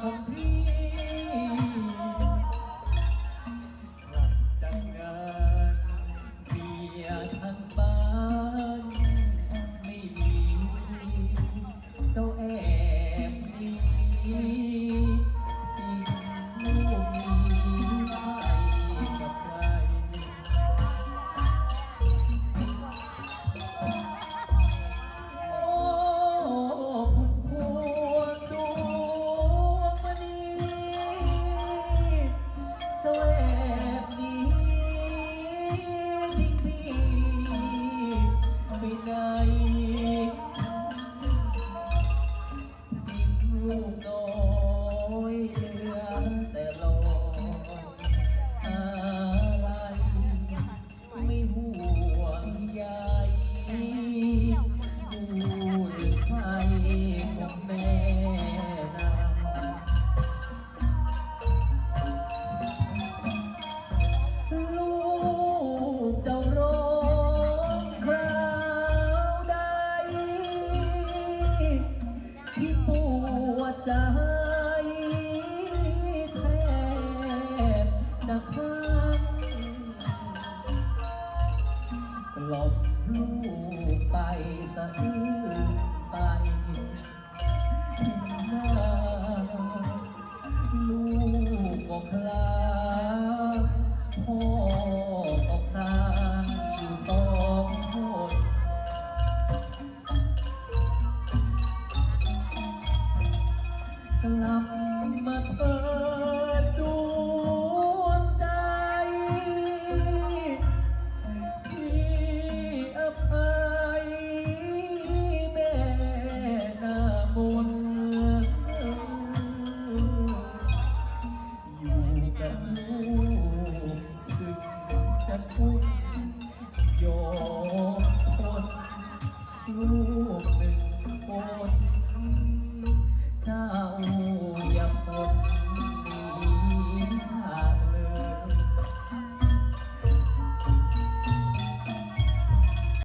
complete. ลูกจ้ร้องคราที่ปวดใจแทบจะขาดกลบลูกไปสะอื้น ไปหน้าลูกก็คลาพ่อก็คลาอยู่สองคนกลับมาเธอ